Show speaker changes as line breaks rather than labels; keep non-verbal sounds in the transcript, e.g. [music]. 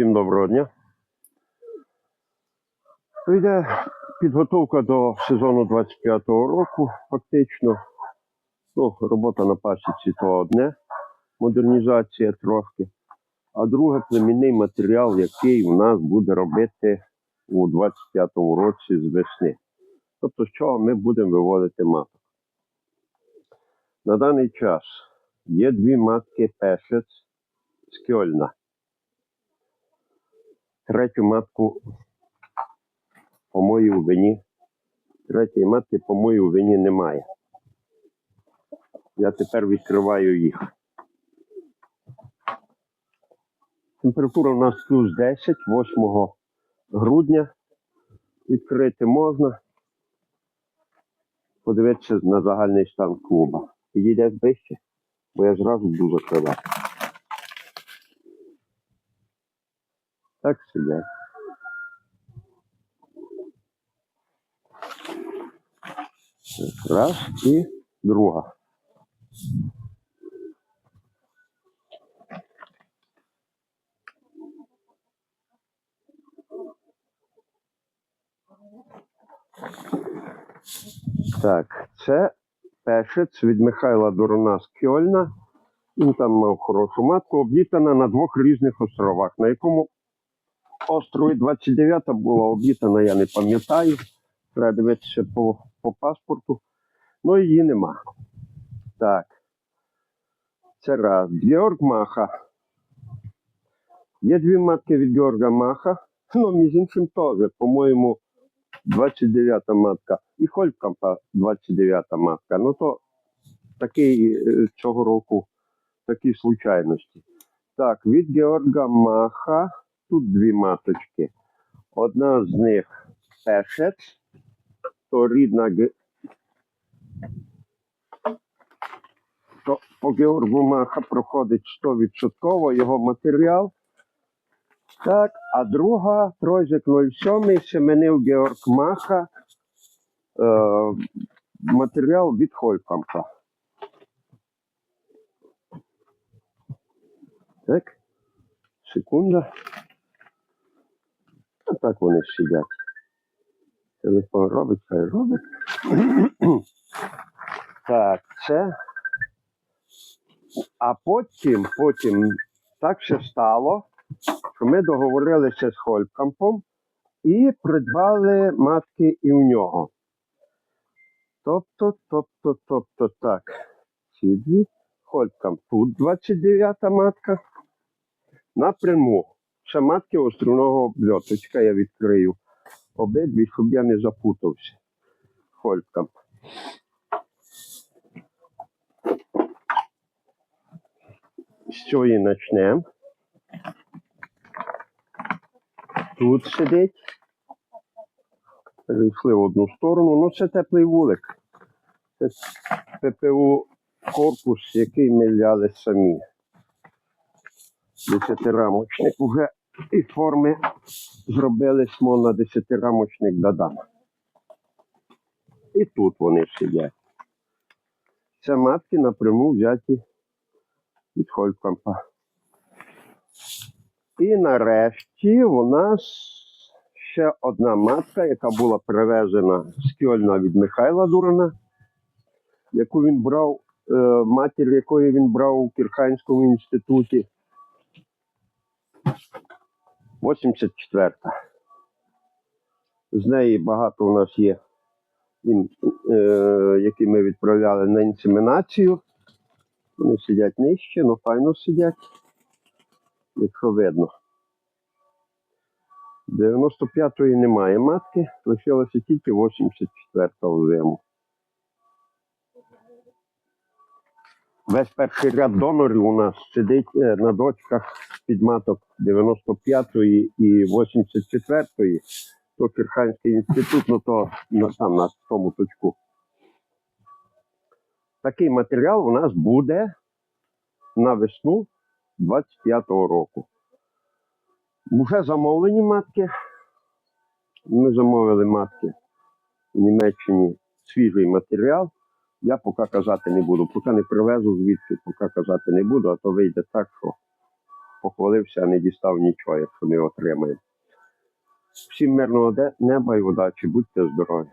Всім доброго дня. Йде підготовка до сезону 25-го року, фактично. Ну, робота на пасіці то одне, модернізація трошки. А друге племінний матеріал, який у нас буде робити у 25-му році з весни. Тобто, з чого ми будемо виводити маток. На даний час є дві матки пешець з Кьольна. Третю матку по моїй вині. Третьої матки по моїй вині немає. Я тепер відкриваю їх. Температура у нас плюс 10, 8 грудня. Відкрити можна. Подивитися на загальний стан клуба. Підійде ближче, бо я зразу буду закривати. Так сидять. Раз і друга. Так, це пешець від Михайла Дурона з Кьольна. Він там мав хорошу матку, облітана на двох різних островах. На якому острові 29 була облітана, я не пам'ятаю. Треба дивитися по, по паспорту. Ну, її нема. Так. Це раз. Георг Маха. Є дві матки від Георга Маха. Ну, між іншим теж, по-моєму, 29-та матка. І Холькампа 29 матка. Ну то такий е, цього року такі случайності. Так, від Георга Маха тут дві маточки. Одна з них пешець, то рідна то по Георгу Маха проходить 100% його матеріал. Так, а друга Тройзик 07 Семенив Георг Маха. Е, матеріал від Холькампа. Так, секунда. А так вони сидять. Телефон робить, хай робить. [clears throat] так, це. А потім, потім так ще стало, що ми договорилися з Холькампом і придбали матки і в нього. Тобто, тобто, тобто, так. Ці дві. Холькамп тут 29-та матка. Напряму. Ще матки острівного обльоточка я відкрию. Обидві, щоб я не запутався. Холькамп. З цієї почнемо. Тут сидить. Перейшли в одну сторону. Ну, це теплий вулик. Це ППУ корпус, який ми ляли самі. Десятирамочник. Уже і форми зробили смо на десятирамочник додам. І тут вони сидять. Це матки напряму взяті від Холькампа. І нарешті у нас ще одна матка, яка була привезена з Кьольна від Михайла Дурана, яку він брав, е, матір якої він брав у Кірханському інституті. 84-та. З неї багато у нас є, е, які ми відправляли на інсемінацію. Вони сидять нижче, але файно сидять, якщо видно. 95-ї немає матки, лишилося тільки 84-та взиму. Весь перший ряд донорів у нас сидить е, на дочках підматок 95-ї і 84-ї. То Кірханський інститут, ну то на, там на тому точку. Такий матеріал у нас буде на весну 25-го року. Вже замовлені матки. Ми замовили матки в Німеччині свіжий матеріал. Я поки казати не буду, поки не привезу звідки поки казати не буду, а то вийде так, що похвалився, а не дістав нічого, якщо не отримаємо. Всім мирного неба і удачі, будьте здорові!